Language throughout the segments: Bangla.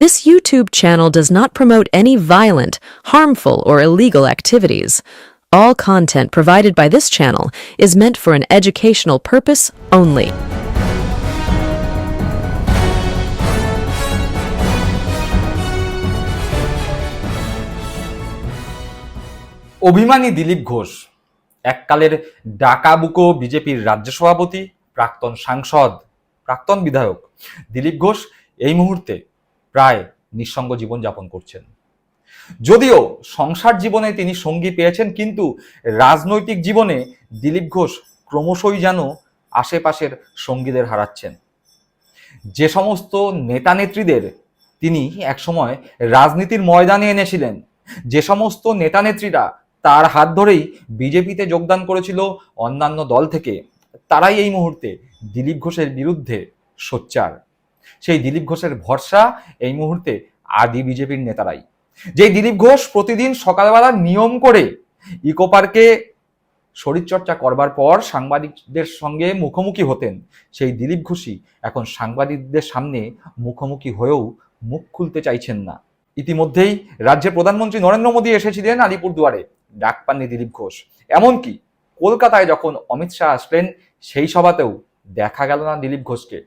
This YouTube channel does not promote any violent, harmful, or illegal activities. All content provided by this channel is meant for an educational purpose only. অভিমানী দিলীপ ঘোষ এককালের ডাকাবুকো বিজেপির রাজ্য সভাপতি প্রাক্তন সাংসদ প্রাক্তন বিধায়ক দিলীপ ঘোষ এই মুহূর্তে প্রায় নিঃসঙ্গ জীবন যাপন করছেন। যদিও সংসার জীবনে তিনি সঙ্গী পেয়েছেন, কিন্তু রাজনৈতিক জীবনে দিলীপ ঘোষ ক্রমশই যেন আশেপাশের সঙ্গীদের হারাচ্ছেন। যে সমস্ত নেতা নেত্রীদের তিনি একসময় রাজনীতির ময়দানে এনেছিলেন, যে সমস্ত নেতা নেত্রীরা তার হাত ধরেই বিজেপিতে যোগদান করেছিল অন্যান্য দল থেকে, তারাই এই মুহূর্তে দিলীপ ঘোষের বিরুদ্ধে সোচ্চার। সেই দিলীপ ঘোষের ভরসা এই মুহূর্তে আদি বিজেপির নেতারাই। যে দিলীপ ঘোষ প্রতিদিন সকালবেলা নিয়ম করে ইকো পার্কে শরীরচর্চা করবার পর সাংবাদিকদের সঙ্গে মুখোমুখি হতেন, সেই দিলীপ ঘোষই এখন সাংবাদিকদের সামনে মুখোমুখি হয়েও মুখ খুলতে চাইছেন না। ইতিমধ্যেই রাজ্যের প্রধানমন্ত্রী নরেন্দ্র মোদী এসেছিলেন আলিপুরদুয়ারে ডাক পাননি দিলীপ ঘোষ। এমনকি কলকাতায় যখন অমিত শাহ আসলেন, সেই সভাতেও দেখা গেল না দিলীপ ঘোষকে।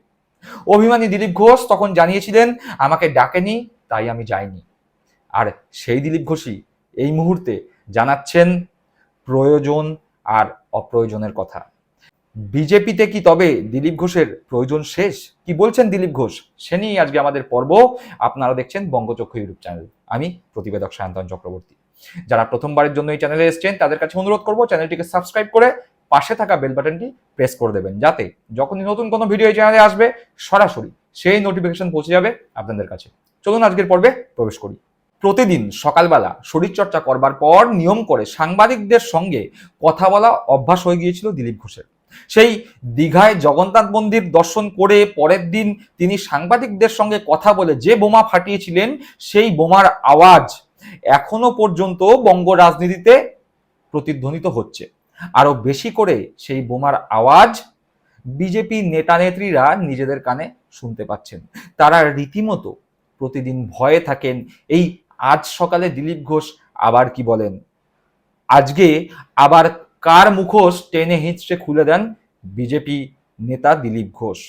অভিমানী দিলীপ ঘোষ তখন জানিয়েছিলেন, আমাকে ডাকেনি, তাই আমি যাইনি। আর সেই দিলীপ ঘোষই এই মুহূর্তে জানাচ্ছেন, প্রয়োজন আর অপ্রয়োজনের কথা। বিজেপিতে কি তবে দিলীপ ঘোষের প্রয়োজন শেষ? কি বলছেন দিলীপ ঘোষ? সে নিয়েই আজকে আমাদের পর্ব। আপনারা দেখছেন বঙ্গচক্ষু ইউটিউব চ্যানেল। আমি প্রতিবেদক সায়ন্তন চক্রবর্তী। যারা প্রথমবারের জন্য এই চ্যানেলে এসেছেন, তাদের কাছে অনুরোধ করব চ্যানেলটিকে সাবস্ক্রাইব করে পাশে থাকা বেল বাটনটি প্রেস করে দেবেন যাতে যখনই নতুন কোনো ভিডিও এই চ্যানেলে আসবে, সরাসরি সেই নোটিফিকেশন পৌঁছে যাবে আপনাদের কাছে। চলুন আজকের পর্বে প্রবেশ করি। প্রতিদিন সকালবেলা শরীরচর্চা করবার পর নিয়ম করে সাংবাদিকদের সঙ্গে কথা বলা অভ্যাস হয়ে গিয়েছিল দিলীপ ঘোষের। সেই দীঘায় জগন্নাথ মন্দির দর্শন করে পরের দিন তিনি সাংবাদিকদের সঙ্গে কথা বলে যে বোমা ফাটিয়েছিলেন, সেই বোমার আওয়াজ এখনও পর্যন্ত বঙ্গ রাজনীতিতে প্রতিধ্বনিত হচ্ছে। আরও বেশি করে সেই বোমার আওয়াজ বিজেপি নেতা নেত্রীরা নিজেদের কানে শুনতে পাচ্ছেন। তারা রীতিমতো প্রতিদিন ভয়ে থাকেন, এই আজ সকালে দিলীপ ঘোষ আবার কি বলেন? আজকে আবার কার মুখোশ টেনে হিঁচড়ে খুলে দেন বিজেপি নেতা দিলীপ ঘোষ?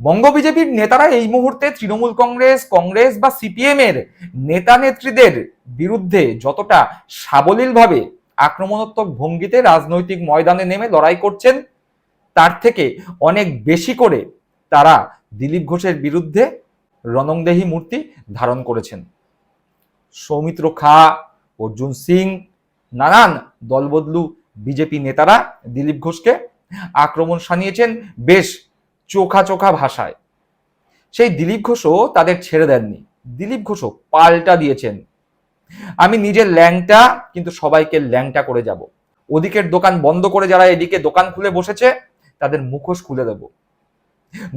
বঙ্গ বিজেপির নেতারা এই মুহূর্তে তৃণমূল কংগ্রেস কংগ্রেস বা সিপিএম এর নেতা নেত্রীদের বিরুদ্ধে যতটা সাবলীলভাবে আক্রমণাত্মক ভঙ্গিতে রাজনৈতিক ময়দানে নেমে লড়াই করছেন। তার থেকে অনেক বেশি করে তারা দিলীপ ঘোষের বিরুদ্ধে রণংদেহী মূর্তি ধারণ করেছেন। সৌমিত্র খা, অর্জুন সিং, নানান দলবদলু বিজেপি নেতারা দিলীপ ঘোষকে আক্রমণ সানিয়েছেন বেশ চোখা চোখা ভাষায়। সেই দিলীপ ঘোষও তাদের ছেড়ে দেননি। দিলীপ ঘোষও পাল্টা দিয়েছেন। আমি নিজের ল্যাংটা, কিন্তু সবাইকে ল্যাংটা করে যাব। ওদিকের দোকান বন্ধ করে যারা এদিকে দোকান খুলে বসেছে, তাদের মুখোশ খুলে দেব।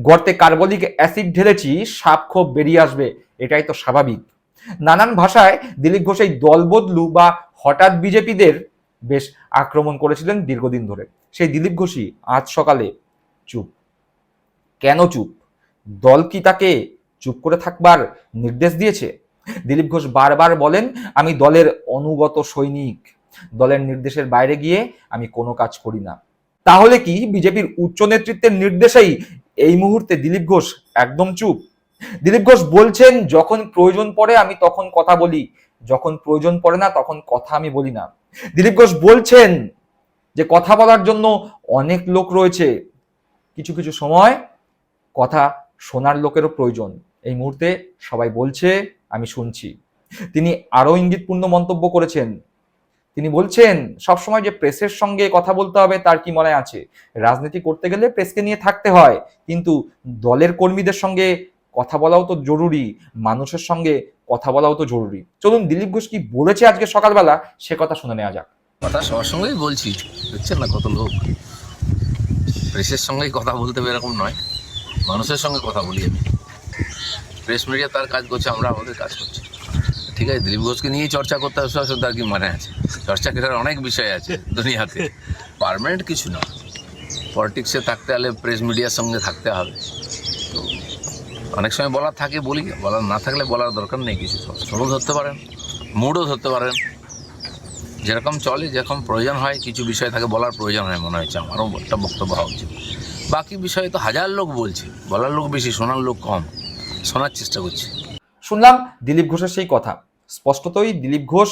গর্তে কার্বলিক অ্যাসিড ঢেলেছি, সাপ ক্ষোভ বেরিয়ে আসবে, এটাই তো স্বাভাবিক। নানান ভাষায় দিলীপ ঘোষ এই দলবদলু বা হঠাৎ বিজেপিদের বেশ আক্রমণ করেছিলেন দীর্ঘদিন ধরে। সেই দিলীপ ঘোষই আজ সকালে চুপ। কেন চুপ? দল কি তাকে চুপ করে থাকবার নির্দেশ দিয়েছে? দিলীপ ঘোষ বারবার বলেন, আমি দলের অনুগত সৈনিক। দলের নির্দেশের বাইরে গিয়ে আমি কোনো কাজ করি না। তাহলে কি বিজেপির উচ্চ নেতৃত্বের নির্দেশেই এই মুহূর্তে দিলীপ ঘোষ একদম চুপ? দিলীপ ঘোষ বলছেন, যখন প্রয়োজন পড়ে আমি তখন কথা বলি। যখন প্রয়োজন পড়ে না তখন কথা আমি বলি না। দিলীপ ঘোষ বলছেন যে, কথা বলার জন্য অনেক লোক রয়েছে। কিছু কিছু সময় কথা শোনার লোকেরও প্রয়োজন। এই মুহূর্তে সবাই বলছে আমি শুনছি। তিনি আরও ইঙ্গিতপূর্ণ মন্তব্য করেছেন। তিনি বলছেন, সবসময় যে প্রেসের সঙ্গে কথা বলতে হবে তার কি মনে আছে? রাজনীতি করতে গেলে প্রেসকে নিয়ে থাকতে হয়, কিন্তু দলের কর্মীদের সঙ্গে কথা বলাও তো জরুরি, মানুষের সঙ্গে কথা বলাও তো জরুরি। চলুন, দিলীপ ঘোষ কি বলেছে আজকে সকালবেলা? সে কথা শুনে নেওয়া যাক। কথা সবার সঙ্গেই বলছি দেখছেন না কত লোক? প্রেসের সঙ্গেই কথা বলতে হবে এরকম নয়, মানুষের সঙ্গে কথা বলি আমি। প্রেস মিডিয়া তার কাজ করছে, আমরা আমাদের কাজ করছি। ঠিক আছে, দিলীপ ঘোষকে নিয়েই চর্চা করতে সব তার কি মানে আছে? চর্চা করার অনেক বিষয় আছে দুনিয়াতে। পারমানেন্ট কিছু না। পলিটিক্সে থাকতে হলে প্রেস মিডিয়ার সঙ্গে থাকতে হবে। তো অনেক সময় বলার থাকে, বলি, বলার না থাকলে বলার দরকার নেই কিছু। সরও ধরতে পারেন মুডও ধরতে পারেন। যেরকম চলে, যেরকম প্রয়োজন হয়, কিছু বিষয় থাকে, বলার প্রয়োজন হয়, মনে হচ্ছে আমারও একটা বক্তব্য হওয়া উচিত। বাকি বিষয়ে তো হাজার লোক বলছে, বলার লোক বেশি, শোনার লোক কম। শোনার চেষ্টা করছি। শুনলাম দিলীপ ঘোষের সেই কথা। স্পষ্টতই দিলীপ ঘোষ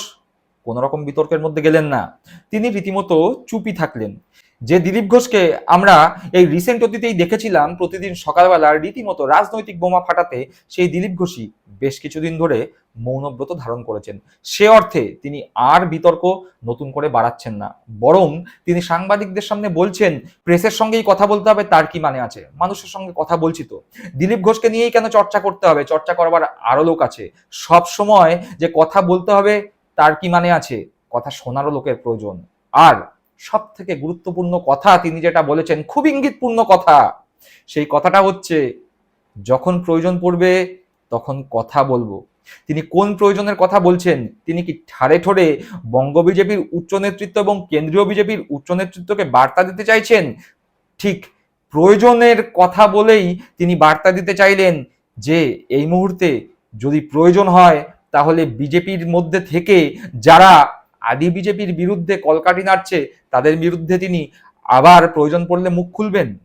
কোনো রকম বিতর্কের মধ্যে গেলেন না। তিনি রীতিমতো চুপি থাকলেন। যে দিলীপ ঘোষকে আমরা এই রিসেন্ট অতীতেই দেখেছিলাম, প্রতিদিন সকালবেলা রীতিমতো রাজনৈতিক বোমা ফাটাতে সেই দিলীপ ঘোষই বেশ কিছুদিন ধরে মৌনব্রত ধারণ করেছেন। সে অর্থে তিনি আর বিতর্ক নতুন করে বাড়াচ্ছেন না। বরং তিনি সাংবাদিকদের সামনে বলছেন, প্রেসের সঙ্গেই কথা বলতে হবে, তার কি মানে আছে? মানুষের সঙ্গে কথা বলছি তো। দিলীপ ঘোষকে নিয়েই কেন চর্চা করতে হবে? চর্চা করবার আরও লোক আছে। সব সময় যে কথা বলতে হবে, তার কি মানে আছে? কথা শোনারও লোকের প্রয়োজন। আর সব থেকে গুরুত্বপূর্ণ কথা তিনি যেটা বলেছেন, খুব ইঙ্গিতপূর্ণ কথা। সেই কথাটা হচ্ছে, যখন প্রয়োজন পড়বে, তখন কথা বলব। তিনি কোন প্রয়োজনের কথা বলছেন? তিনি কি ঠাড়ে ঠোড়ে বঙ্গ বিজেপির উচ্চ নেতৃত্ব এবং কেন্দ্রীয় বিজেপির উচ্চ নেতৃত্বকে বার্তা দিতে চাইছেন? ঠিক প্রয়োজনের কথা বলেই তিনি বার্তা দিতে চাইলেন যে, এই মুহূর্তে যদি প্রয়োজন হয়, তাহলে বিজেপির মধ্যে থেকে যারা আদি বিজেপির বিরুদ্ধে কলকাটি নাড়ছে, তাদের বিরুদ্ধে তিনি আবার প্রয়োজন পড়লে মুখ খুলবেন।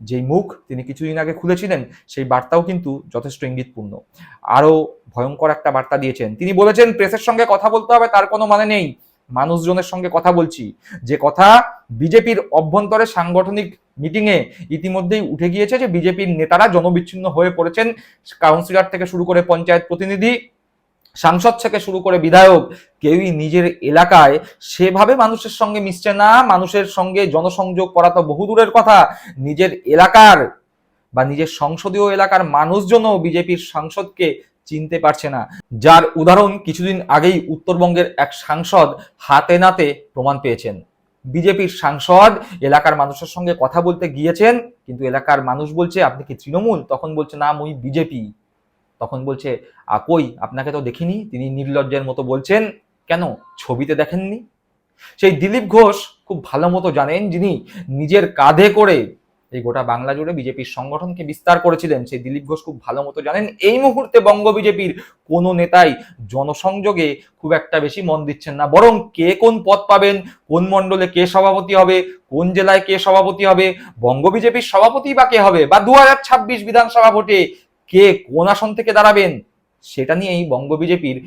যেই মুখ তিনি কিছুদিন আগে খুলেছিলেন, সেই বার্তাও কিন্তু যথেষ্ট ইঙ্গিতপূর্ণ। আরও ভয়ঙ্কর একটা বার্তা দিয়েছেন। তিনি বলেছেন, প্রেসের সঙ্গে কথা বলতে হবে, তার কোনো মানে নেই। মানুষজনের সঙ্গে কথা বলছি। যে কথা বিজেপির অভ্যন্তরে সাংগঠনিক মিটিংয়ে ইতিমধ্যেই উঠে গিয়েছে যে বিজেপির নেতারা জনবিচ্ছিন্ন হয়ে পড়েছেন। কাউন্সিলর থেকে শুরু করে পঞ্চায়েত প্রতিনিধি সাংসদ থেকে শুরু করে বিধায়ক কেউই নিজের এলাকায় সেভাবে মানুষের সঙ্গে মিশছে না। মানুষের সঙ্গে জনসংযোগ করা তো বহুদূরের কথা। নিজের এলাকার বা নিজের সংসদীয় এলাকার মানুষজনও বিজেপির সাংসদকে চিনতে পারছে না। যার উদাহরণ কিছুদিন আগেই উত্তরবঙ্গের এক সাংসদ হাতে নাতে প্রমাণ পেয়েছেন। বিজেপির সাংসদ এলাকার মানুষের সঙ্গে কথা বলতে গিয়েছেন, কিন্তু এলাকার মানুষ বলছে, আপনি কি তৃণমূল? তখন বলছে, না, মুই বিজেপি। তখন বলছে "আ, কই? আপনাকে তো দেখিনি? তিনি নির্লজ্জের মতো বলছেন। কেন? ছবিতে দেখেননি? সেই দিলীপ ঘোষ খুব ভালো মতো জানেন যিনি নিজের কাঁধে করে এই গোটা বাংলা জুড়ে বিজেপির সংগঠনকে বিস্তার করেছিলেন। সেই দিলীপ ঘোষ খুব ভালো মতো জানেন। এই মুহূর্তে বঙ্গ বিজেপির কোনো নেতাই জনসংযোগে খুব একটা বেশি মন দিচ্ছেন না। বরং কে কোন পদ পাবেন? কোন মণ্ডলে কে সভাপতি হবে? কোন জেলায় কে সভাপতি হবে? বঙ্গ বিজেপির সভাপতি বা কে হবে? বা দু হাজার ছাব্বিশ বিধানসভা ভোটে কে কোন আসন থেকে দাঁড়াবেন সেটা নিয়েই বঙ্গ বিজেপির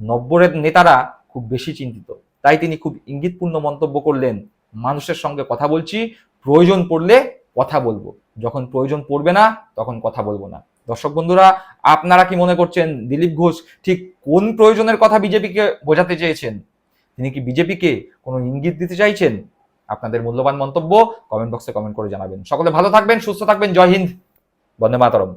নব্বরের নেতারা খুব বেশি চিন্তিত। তাই তিনি খুব ইঙ্গিতপূর্ণ মন্তব্য করলেন। মানুষের সঙ্গে কথা বলছি, প্রয়োজন পড়লে কথা বলব। যখন প্রয়োজন পড়বে না, তখন কথা বলব না। দর্শক বন্ধুরা, আপনারা কি মনে করছেন দিলীপ ঘোষ ঠিক কোন প্রয়োজনের কথা বিজেপিকে বোঝাতে চেয়েছেন? তিনি কি বিজেপিকে কোনো ইঙ্গিত দিতে চাইছেন? আপনাদের মূল্যবান মন্তব্য কমেন্ট বক্সে কমেন্ট করে জানাবেন। সকলে ভালো থাকবেন, সুস্থ থাকবেন। জয় হিন্দ। বন্দে মাতরম।